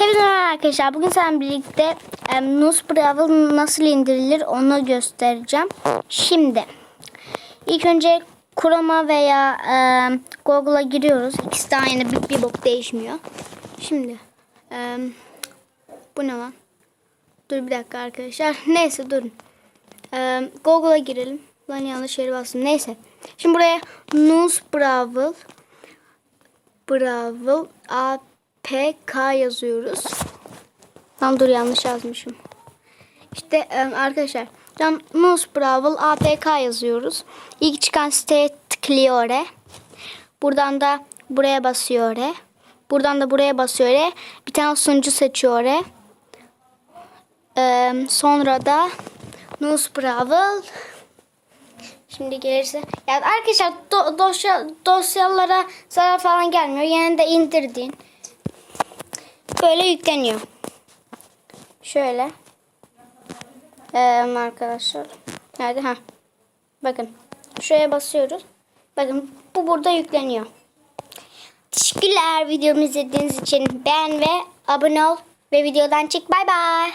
Hepinize arkadaşlar. Bugün seninle birlikte um, Nus Brawl nasıl indirilir onu göstereceğim. Şimdi ilk önce Chroma veya um, Google'a giriyoruz. İkisi de aynı bir, bir bok değişmiyor. Şimdi um, bu ne lan? Dur bir dakika arkadaşlar. Neyse durun. Um, Google'a girelim. Lan yanlış yere bastım. Neyse. Şimdi buraya Nus Brawl Bravo APK yazıyoruz. Tam dur yanlış yazmışım. İşte em, arkadaşlar Can Nus Bravo APK yazıyoruz. İlk çıkan siteye tıklıyor oraya. Buradan da buraya basıyor oraya. Buradan da buraya basıyor oraya. Bir tane sunucu seçiyor. Em, sonra da Nus Bravo Şimdi gelirse. Ya arkadaşlar do- dosya dosyalara zarar falan gelmiyor. Yine de indirdiğin. Böyle yükleniyor. Şöyle. Ee, arkadaşlar. Nerede? Ha. Bakın. Şuraya basıyoruz. Bakın bu burada yükleniyor. Teşekkürler videomu izlediğiniz için. Beğen ve abone ol. Ve videodan çık. Bay bay.